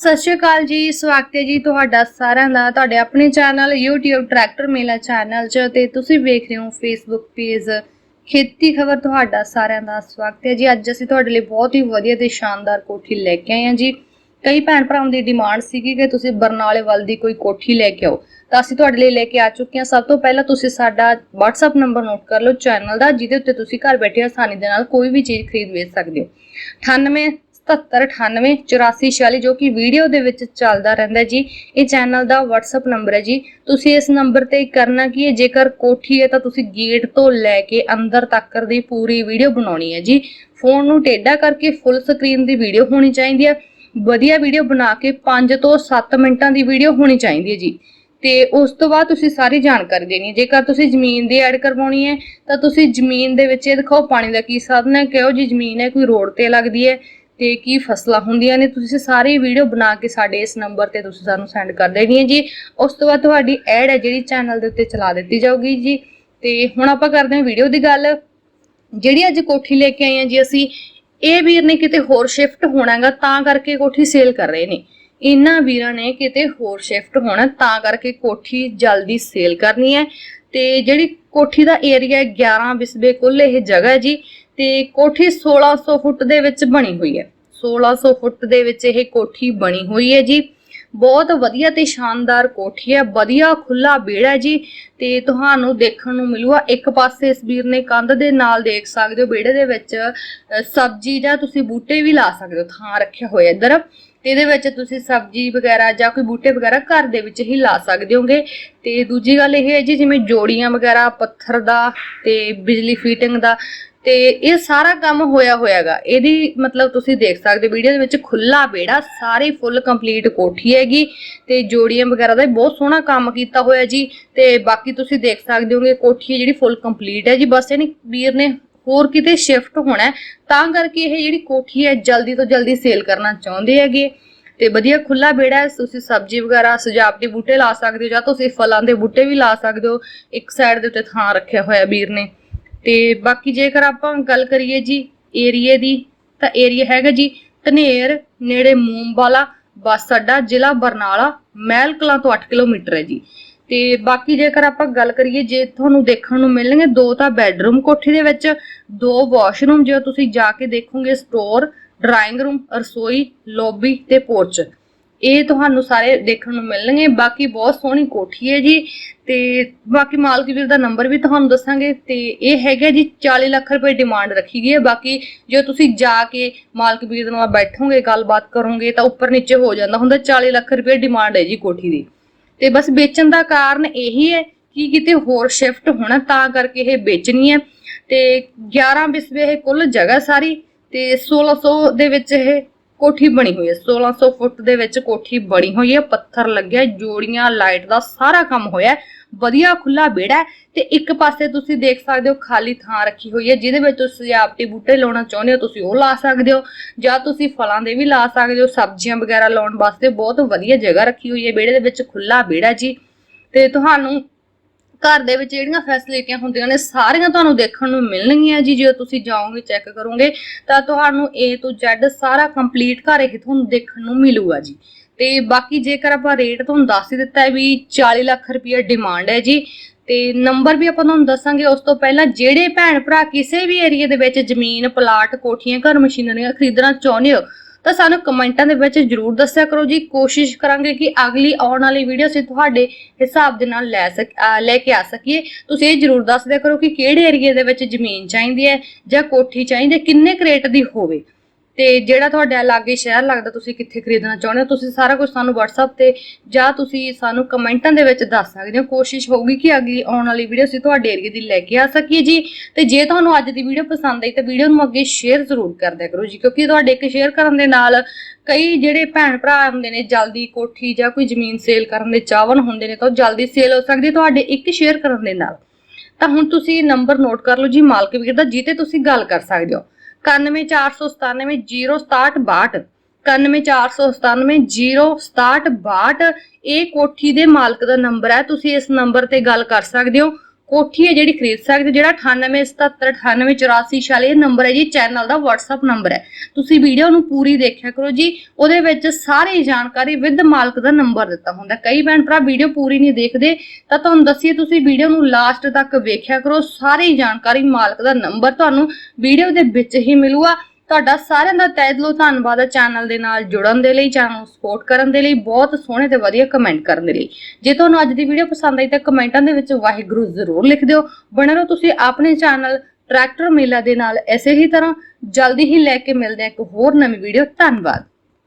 ਸਤਿ ਸ਼੍ਰੀ ਅਕਾਲ ਜੀ, ਸਵਾਗਤ ਹੈ ਜੀ ਤੁਹਾਡਾ ਸਾਰਿਆਂ ਦਾ, ਤੁਹਾਡੇ ਆਪਣੇ channel YouTube tractor Mela channel 'ਚ ਤੇ ਤੁਸੀਂ ਵੇਖ ਰਹੇ ਹੋ Facebook ਪੇਜ ਖੇਤੀ ਖਬਰ ਤੁਹਾਡਾ ਸਾਰਿਆਂ ਦਾ, ਸਵਾਗਤ ਹੈ ਜੀ। ਅੱਜ ਅਸੀਂ ਤੁਹਾਡੇ ਲਈ ਬਹੁਤ ਹੀ ਵਧੀਆ ਤੇ ਸ਼ਾਨਦਾਰ ਕੋਠੀ ਲੈ ਕੇ ਆਏ ਹਾਂ ਜੀ। ਕਈ ਭੈਣ ਭਰਾਵਾਂ ਦੀ ਡਿਮਾਂਡ ਸੀਗੀ ਕਿ ਤੁਸੀਂ ਬਰਨਾਲੇ ਵੱਲ ਦੀ ਕੋਈ ਕੋਠੀ ਲੈ ਕੇ ਆਓ। ਤਾਂ ਅਸੀਂ ਤੁਹਾਡੇ ਲਈ ਲੈ ਕੇ ਆ ਚੁੱਕੇ ਹਾਂ। ਸਭ ਤੋਂ ਪਹਿਲਾਂ ਤੁਸੀਂ ਸਾਡਾ WhatsApp ਨੰਬਰ ਨੋਟ ਕਰ ਲਓ ਚੈਨਲ ਦਾ, ਜਿਹਦੇ ਉੱਤੇ ਤੁਸੀਂ ਘਰ ਬੈਠੇ ਆਸਾਨੀ ਦੇ ਨਾਲ ਕੋਈ ਵੀ ਚੀਜ਼ ਖਰੀਦ ਵੇਚ ਸਕਦੇ ਹੋ। 98 7798 8446 ਜੋ ਕਿ ਵੀਡੀਓ ਦੇ ਵਿੱਚ ਚੱਲਦਾ ਰਹਿੰਦਾ ਜੀ। ਇਹ ਚੈਨਲ ਦਾ WhatsApp ਨੰਬਰ ਹੈ ਜੀ। ਤੁਸੀਂ ਇਸ ਨੰਬਰ ਤੇ ਕਰਨਾ ਕੀ ਹੈ? ਜੇਕਰ ਕੋਠੀ ਹੈ ਤਾਂ ਤੁਸੀਂ ਗੇਟ ਤੋਂ ਲੈ ਕੇ ਅੰਦਰ ਤੱਕ ਦੀ ਪੂਰੀ ਵੀਡੀਓ ਬਣਾਉਣੀ ਹੈ ਜੀ। ਫੋਨ ਨੂੰ ਟੇਢਾ ਕਰਕੇ ਫੁੱਲ ਸਕਰੀਨ ਦੀ ਵੀਡੀਓ ਹੋਣੀ ਚਾਹੀਦੀ ਹੈ। ਵਧੀਆ ਵੀਡੀਓ ਬਣਾ ਕੇ 5 ਤੋਂ 7 ਮਿੰਟਾਂ ਦੀ ਵੀਡੀਓ ਹੋਣੀ ਚਾਹੀਦੀ ਹੈ ਜੀ। ਤੇ ਉਸ ਤੋਂ ਬਾਅਦ ਤੁਸੀਂ ਸਾਰੀ ਜਾਣਕਾਰੀ ਦੇਣੀ ਹੈ। ਜੇਕਰ ਤੁਸੀਂ ਜ਼ਮੀਨ ਦੀ ਐਡ ਕਰਵਾਉਣੀ ਹੈ, ਤਾਂ ਤੁਸੀਂ ਜ਼ਮੀਨ ਦੇ ਵਿੱਚ ਇਹ ਦਿਖਾਓ, ਪਾਣੀ ਦਾ ਕੀ ਸਾਧਨ ਹੈ, ਕਿਹੋ ਜੀ ਜ਼ਮੀਨ ਹੈ, ਕੋਈ ਰੋਡ ਤੇ ਲੱਗਦੀ ਹੈ। ਤੇ ਕੀ ਫਸਲਾਂ ਹੁੰਦੀਆਂ ਨੇ, ਤੁਸੀਂ ਸਾਰੀ ਵੀਡੀਓ ਬਣਾ ਕੇ ਸਾਡੇ ਇਸ ਨੰਬਰ ਤੇ ਤੁਸੀਂ ਸਾਨੂੰ ਸੈਂਡ ਕਰ ਦੇਣੀ ਹੈ ਜੀ। ਉਸ ਤੋਂ ਬਾਅਦ ਤੁਹਾਡੀ ਐਡ ਹੈ ਜਿਹੜੀ ਚੈਨਲ ਦੇ ਉੱਤੇ ਚਲਾ ਦਿੱਤੀ ਜਾਊਗੀ ਜੀ। ਤੇ ਹੁਣ ਆਪਾਂ ਕਰਦੇ ਹਾਂ ਵੀਡੀਓ ਦੀ ਗੱਲ। ਜਿਹੜੀ ਅੱਜ ਕੋਠੀ ਲੈ ਕੇ ਆਏ ਹਾਂ ਜੀ ਅਸੀਂ, ਇਹ ਵੀਰ ਨੇ ਕਿਤੇ ਹੋਰ ਸ਼ਿਫਟ ਹੋਣਾਗਾ ਤਾਂ ਕਰਕੇ ਕੋਠੀ ਸੇਲ ਕਰ ਰਹੇ ਨੇ। ਇਹਨਾਂ ਵੀਰਾਂ ਨੇ ਕਿਤੇ ਹੋਰ ਸ਼ਿਫਟ ਹੋਣਾ, ਤਾਂ ਕਰਕੇ ਕੋਠੀ ਜਲਦੀ ਸੇਲ ਕਰਨੀ ਹੈ। ਤੇ ਜਿਹੜੀ ਕੋਠੀ ਦਾ ਏਰੀਆ ਹੈ 11 ਬਿਸਬੇ ਕੁੱਲ ਇਹ ਜਗ੍ਹਾ ਜੀ। ਤੇ ਕੋਠੀ 1600 ਫੁੱਟ ਦੇ ਵਿੱਚ ਬਣੀ ਹੋਈ ਹੈ। 1600 ਫੁੱਟ ਦੇ ਵਿੱਚ ਇਹ ਕੋਠੀ ਬਣੀ ਹੋਈ ਹੈ ਜੀ। ਬਹੁਤ ਵਧੀਆ ਤੇ ਸ਼ਾਨਦਾਰ ਕੋਠੀ ਹੈ, ਵਧੀਆ ਖੁੱਲਾ ਵਿਹੜਾ ਹੈ ਜੀ ਤੇ ਤੁਹਾਨੂੰ ਦੇਖਣ ਨੂੰ ਮਿਲੂਗਾ। ਇੱਕ ਪਾਸੇ ਇਸ ਵੀਰ ਨੇ ਕੰਧ ਦੇ ਨਾਲ ਦੇਖ ਸਕਦੇ ਹੋ, ਵਿਹੜੇ ਦੇ ਵਿੱਚ ਸਬਜ਼ੀ ਜਾਂ ਤੁਸੀਂ ਬੂਟੇ ਵੀ ਲਾ ਸਕਦੇ ਹੋ, ਥਾਂ ਰੱਖਿਆ ਹੋਇਆ ਇੱਧਰ। ਤੇ ਇਹਦੇ ਵਿੱਚ ਤੁਸੀਂ ਸਬਜ਼ੀ ਵਗੈਰਾ ਜਾਂ ਕੋਈ ਬੂਟੇ ਵਗੈਰਾ ਘਰ ਦੇ ਵਿੱਚ ਹੀ ਲਾ ਸਕਦੇ ਹੋਗੇ। ਤੇ ਦੂਜੀ ਗੱਲ ਇਹ ਹੈ ਜੀ, ਜਿਵੇਂ ਜੋੜੀਆਂ ਵਗੈਰਾ, ਪੱਥਰ ਦਾ ਤੇ ਬਿਜਲੀ ਫੀਟਿੰਗ ਦਾ, ਤੇ ਇਹ ਸਾਰਾ ਕੰਮ ਹੋਇਆ ਹੋਇਆਗਾ। ਇਹਦੀ ਮਤਲਬ ਤੁਸੀਂ ਦੇਖ ਸਕਦੇ ਵੀਡੀਓ ਦੇ ਵਿੱਚ ਖੁੱਲਾ ਬੇੜਾ ਸਾਰੀ ਫੁੱਲ ਕੰਪਲੀਟ ਕੋਠੀ ਹੈਗੀ। ਤੇ ਜੋੜੀਆਂ ਵਗੈਰਾ ਦਾ ਬਹੁਤ ਸੋਹਣਾ ਕੰਮ ਕੀਤਾ ਹੋਇਆ ਜੀ। ਤੇ ਬਾਕੀ ਤੁਸੀਂ ਦੇਖ ਸਕਦੇ ਹੋਗੇ, ਕੋਠੀ ਹੈ ਜਿਹੜੀ ਫੁੱਲ ਕੰਪਲੀਟ ਹੈ ਜੀ। ਬਸ ਇਹਨੇ ਵੀਰ ਨੇ ਹੋਰ ਕਿਤੇ ਸ਼ਿਫਟ ਹੋਣਾ ਤਾਂ ਕਰਕੇ ਇਹ ਜਿਹੜੀ ਕੋਠੀ ਹੈ ਜਲਦੀ ਤੋਂ ਜਲਦੀ ਸੇਲ ਕਰਨਾ ਚਾਹੁੰਦੇ ਹੈਗੇ। ਤੇ ਵਧੀਆ ਖੁੱਲਾ ਵਿਹੜਾ ਹੈ, ਤੁਸੀਂ ਸਬਜ਼ੀ ਵਗੈਰਾ, ਸਜਾਵਟੀ ਬੂਟੇ ਲਾ ਸਕਦੇ ਹੋ ਜਾਂ ਤੁਸੀਂ ਫਲਾਂ ਦੇ ਬੂਟੇ ਵੀ ਲਾ ਸਕਦੇ ਹੋ। ਇੱਕ ਸਾਈਡ ਦੇ ਉੱਤੇ ਥਾਂ ਰੱਖਿਆ ਹੋਇਆ ਵੀਰ ਨੇ। ਤੇ ਬਾਕੀ ਜੇਕਰ ਆਪਾਂ ਗੱਲ ਕਰੀਏ ਜੀ ਏਰੀਏ ਦੀ, ਤਾਂ ਏਰੀਆ ਹੈਗਾ ਜੀ ਧਨੇਰ, ਨੇੜੇ ਮੂੰਬਾਲਾ ਬੱਸ ਅੱਡਾ, ਜ਼ਿਲ੍ਹਾ ਬਰਨਾਲਾ, ਮਹਿਲ ਕਲਾਂ ਤੋਂ 8 ਕਿਲੋਮੀਟਰ ਹੈ ਜੀ। ਤੇ ਬਾਕੀ ਜੇਕਰ ਆਪਾਂ ਗੱਲ ਕਰੀਏ ਜੇ ਤੁਹਾਨੂੰ ਦੇਖਣ ਨੂੰ ਮਿਲਣਗੇ, ਦੋ ਤਾਂ ਬੈੱਡਰੂਮ ਕੋਠੀ ਦੇ ਵਿੱਚ, ਦੋ ਵਾਸ਼ਰੂਮ ਜੇ ਤੁਸੀਂ ਜਾ ਕੇ ਦੇਖੋਗੇ ਸਟੋਰ ਡਰਾਇੰਗ ਰੂਮ ਰਸੋਈ ਲੌਬੀ ਤੇ ਪੋਰਚ ਇਹ ਤੁਹਾਨੂੰ ਸਾਰੇ ਦੇਖਣ ਨੂੰ ਮਿਲਣਗੇ। ਬਾਕੀ ਬਹੁਤ ਸੋਹਣੀ ਕੋਠੀ ਹੈ ਜੀ। ਤੇ ਬਾਕੀ ਮਾਲਕ ਵੀਰ ਦਾ ਨੰਬਰ ਵੀ ਤੁਹਾਨੂੰ ਦੱਸਾਂਗੇ। ਤੇ ਇਹ ਹੈਗਾ ਜੀ 40 ਲੱਖ ਰੁਪਏ ਡਿਮਾਂਡ ਰੱਖੀ ਗਈ ਹੈ। ਬਾਕੀ ਜੇ ਤੁਸੀਂ ਜਾ ਕੇ ਮਾਲਕ ਵੀਰ ਨਾਲ ਬੈਠੋਗੇ, ਗੱਲਬਾਤ ਕਰੋਗੇ, ਤਾਂ ਉੱਪਰ ਨੀਚੇ ਹੋ ਜਾਂਦਾ ਹੁੰਦਾ। 40 ਲੱਖ ਰੁਪਏ ਡਿਮਾਂਡ ਹੈ ਜੀ ਕੋਠੀ ਦੀ। ਤੇ ਬਸ ਵੇਚਣ ਦਾ ਕਾਰਨ ਇਹੀ ਹੈ ਕਿ ਕਿਤੇ ਹੋਰ ਸ਼ਿਫਟ ਹੋਣਾ ਤਾਂ ਕਰਕੇ ਇਹ ਵੇਚਣੀ ਹੈ। ਤੇ 11 ਬਿਸਵੇ ਇਹ ਕੁੱਲ ਜਗ੍ਹਾ ਸਾਰੀ ਤੇ 1600 ਦੇ ਵਿੱਚ ਇਹ ਕੋਠੀ ਬਣੀ ਹੋਈ ਹੈ। 1600 ਫੁੱਟ ਦੇ ਵਿੱਚ ਕੋਠੀ ਬਣੀ ਹੋਈ ਹੈ। ਪੱਥਰ ਲੱਗਿਆ, ਜੋੜੀਆਂ, ਲਾਈਟ ਦਾ ਸਾਰਾ ਕੰਮ ਹੋਇਆ ਵਧੀਆ ਖੁੱਲਾ ਵਿਹੜਾ ਤੇ ਇੱਕ ਪਾਸੇ ਤੁਸੀਂ ਦੇਖ ਸਕਦੇ ਹੋ ਖਾਲੀ ਥਾਂ ਰੱਖੀ ਹੋਈ ਹੈ। ਜਿਹਦੇ ਵਿੱਚ ਤੁਸੀਂ ਸਜਾਵਟੀ ਬੂਟੇ ਲਾਉਣਾ ਚਾਹੁੰਦੇ ਹੋ, ਤੁਸੀਂ ਉਹ ਲਾ ਸਕਦੇ ਹੋ ਜਾਂ ਤੁਸੀਂ ਫਲਾਂ ਦੇ ਵੀ ਲਾ ਸਕਦੇ ਹੋ। ਸਬਜ਼ੀਆਂ ਵਗੈਰਾ ਲਾਉਣ ਵਾਸਤੇ ਬਹੁਤ ਵਧੀਆ ਜਗ੍ਹਾ ਰੱਖੀ ਹੋਈ ਹੈ। ਵਿਹੜੇ ਦੇ ਵਿੱਚ ਖੁੱਲਾ ਵਿਹੜਾ ਜੀ। ਤੇ ਤੁਹਾਨੂੰ ਘਰ ਦੇ ਵਿੱਚ ਜਿਹੜੀਆਂ ਫੈਸਿਲਿਟੀਆਂ ਹੁੰਦੀਆਂ ਨੇ, ਸਾਰੀਆਂ ਤੁਹਾਨੂੰ ਦੇਖਣ ਨੂੰ ਮਿਲਣਗੀਆਂ ਜੀ। ਜੇ ਤੁਸੀਂ ਜਾਓਗੇ ਚੈੱਕ ਕਰੋਗੇ, ਤਾਂ ਤੁਹਾਨੂੰ A ਤੋਂ Z ਸਾਰਾ ਕੰਪਲੀਟ ਘਰ ਇਹ ਤੁਹਾਨੂੰ ਦੇਖਣ ਨੂੰ ਮਿਲੂਗਾ ਜੀ। ਤੇ ਬਾਕੀ ਜੇਕਰ ਆਪਾਂ ਰੇਟ ਤੁਹਾਨੂੰ ਦੱਸ ਹੀ ਦਿੱਤਾ ਹੈ ਵੀ 40 ਲੱਖ ਰੁਪਏ ਡਿਮਾਂਡ ਹੈ ਜੀ, ਤੇ ਨੰਬਰ ਵੀ ਆਪਾਂ ਤੁਹਾਨੂੰ ਦੱਸਾਂਗੇ। ਉਸ ਤੋਂ ਪਹਿਲਾਂ ਜਿਹੜੇ ਭੈਣ ਭਰਾ ਕਿਸੇ ਵੀ ਏਰੀਆ ਦੇ ਵਿੱਚ ਜ਼ਮੀਨ ਪਲਾਟ ਕੋਠੀਆਂ, ਘਰ ਮਸ਼ੀਨਰੀਆਂ ਖਰੀਦਣਾ ਚਾਹੁੰਦੇ ਹੋ ਤਾਂ ਸਾਨੂੰ ਕਮੈਂਟਾਂ ਦੇ ਵਿੱਚ ਜਰੂਰ ਦੱਸਿਆ ਕਰੋ ਜੀ। ਕੋਸ਼ਿਸ਼ ਕਰਾਂਗੇ ਕਿ ਅਗਲੀ ਆਉਣ ਵਾਲੀ ਵੀਡੀਓ ਅਸੀਂ ਤੁਹਾਡੇ ਹਿਸਾਬ ਦੇ ਨਾਲ ਲੈ ਸਕ ਲੈ ਕੇ ਆ ਸਕੀਏ। ਤੁਸੀਂ ਇਹ ਜਰੂਰ ਦੱਸ ਦਿਆ ਕਰੋ ਕਿ ਕਿਹੜੇ ਏਰੀਆ ਦੇ ਵਿੱਚ ਜ਼ਮੀਨ ਚਾਹੀਦੀ ਹੈ ਜਾਂ ਕੋਠੀ ਚਾਹੀਦੀ ਹੈ, ਕਿੰਨੇ ਕਰੇਟ ਦੀ ਹੋਵੇ। ਤੇ ਜਿਹੜਾ ਤੁਹਾਡੇ ਲਾਗੇ ਸ਼ਹਿਰ ਲੱਗਦਾ, ਤੁਸੀਂ ਕਿੱਥੇ ਖਰੀਦਣਾ ਚਾਹੁੰਦੇ ਹੋ, ਤੁਸੀਂ ਸਾਰਾ ਕੁਝ ਸਾਨੂੰ WhatsApp ਤੇ ਜਾਂ ਤੁਸੀਂ ਸਾਨੂੰ ਕਮੈਂਟਾਂ ਦੇ ਵਿੱਚ ਦੱਸ ਸਕਦੇ ਹੋ। ਕੋਸ਼ਿਸ਼ ਹੋਊਗੀ ਕਿ ਅਗਲੀ ਆਉਣ ਵਾਲੀ ਵੀਡੀਓ ਅਸੀਂ ਤੁਹਾਡੇ ਏਰੀਆ ਦੀ ਲੈ ਕੇ ਆ ਸਕੀਏ ਜੀ। ਤੇ ਜੇ ਤੁਹਾਨੂੰ ਅੱਜ ਦੀ ਵੀਡੀਓ ਪਸੰਦ ਆਈ ਤਾਂ ਵੀਡੀਓ ਨੂੰ ਅੱਗੇ ਸ਼ੇਅਰ ਜ਼ਰੂਰ ਕਰ ਦਿਆ ਕਰੋ ਜੀ, ਕਿਉਂਕਿ ਤੁਹਾਡੇ ਇੱਕ ਸ਼ੇਅਰ ਕਰਨ ਦੇ ਨਾਲ ਕਈ ਜਿਹੜੇ ਭੈਣ ਭਰਾ ਹੁੰਦੇ ਨੇ, ਜਲਦੀ ਕੋਠੀ ਜਾਂ ਕੋਈ ਜ਼ਮੀਨ ਸੇਲ ਕਰਨ ਦੇ ਚਾਹਵਨ ਹੁੰਦੇ ਨੇ ਤਾਂ ਉਹ ਜਲਦੀ ਸੇਲ ਹੋ ਸਕਦੀ ਤੁਹਾਡੇ ਇੱਕ ਸ਼ੇਅਰ ਕਰਨ ਦੇ ਨਾਲ। ਤਾਂ ਹੁਣ ਤੁਸੀਂ ਨੰਬਰ ਨੋਟ ਕਰ ਲਓ ਜੀ, ਮਾਲਕ ਵੀਰ ਦਾ ਜਿੱਤੇ ਤੁਸੀਂ ਗੱਲ ਕਰ ਸਕਦੇ ਹੋ। 9149706762 9149706762 ਇਹ ਕੋਠੀ ਦੇ ਮਾਲਕ ਦਾ ਨੰਬਰ ਹੈ, ਤੁਸੀਂ ਇਸ ਨੰਬਰ ਤੇ ਗੱਲ ਕਰ ਸਕਦੇ ਹੋ। ਕੋਠੀ ਹੈ ਜਿਹੜੀ ਖਰੀਦ ਸਕਦੇ ਜਿਹੜਾ 9877988446 ਇਹ ਨੰਬਰ ਹੈ ਜੀ ਚੈਨਲ ਦਾ WhatsApp ਨੰਬਰ ਹੈ। ਤੁਸੀਂ ਵੀਡੀਓ ਨੂੰ ਪੂਰੀ ਦੇਖਿਆ ਕਰੋ ਜੀ, ਉਹਦੇ ਵਿੱਚ ਸਾਰੀ ਜਾਣਕਾਰੀ ਵਿਦ ਮਾਲਕ ਦਾ ਨੰਬਰ ਦਿੱਤਾ ਹੁੰਦਾ ਕਈ ਭੈਣ ਭਰਾ ਵੀਡੀਓ ਪੂਰੀ ਨਹੀਂ ਦੇਖਦੇ, ਤਾਂ ਤੁਹਾਨੂੰ ਦੱਸੀਏ, ਤੁਸੀਂ ਵੀਡੀਓ ਨੂੰ ਲਾਸਟ ਤੱਕ ਵੇਖਿਆ ਕਰੋ, ਸਾਰੀ ਜਾਣਕਾਰੀ ਮਾਲਕ ਦਾ ਨੰਬਰ ਤੁਹਾਨੂੰ ਵੀਡੀਓ ਦੇ ਵਿੱਚ ਹੀ ਮਿਲੂਗਾ। ਤੁਹਾਡਾ ਸਾਰਿਆਂ ਦਾ ਤਹਿ ਦਿਲੋਂ ਧੰਨਵਾਦ ਹੈ ਚੈਨਲ ਦੇ ਨਾਲ ਜੁੜਨ ਦੇ ਲਈ ਚੈਨਲ ਨੂੰ ਸਪੋਰਟ ਕਰਨ ਦੇ ਲਈ, ਬਹੁਤ ਸੋਹਣੇ ਤੇ ਵਧੀਆ ਕਮੈਂਟ ਕਰਨ ਦੇ ਲਈ। ਜੇ ਤੁਹਾਨੂੰ ਅੱਜ ਦੀ ਵੀਡੀਓ ਪਸੰਦ ਆਈ ਤਾਂ ਕਮੈਂਟਾਂ ਦੇ ਵਿੱਚ ਵਾਹਿਗੁਰੂ ਜ਼ਰੂਰ ਲਿਖ ਦਿਓ। ਬਣੇ ਰਹੋ ਤੁਸੀਂ ਆਪਣੇ ਚੈਨਲ ਟਰੈਕਟਰ ਮੇਲਾ ਦੇ ਨਾਲ। ਐਸੇ ਹੀ ਤਰ੍ਹਾਂ ਜਲਦੀ ਹੀ ਲੈ ਕੇ ਮਿਲਦੇ ਹਾਂ ਇੱਕ ਹੋਰ ਨਵੀਂ ਵੀਡੀਓ ਧੰਨਵਾਦ।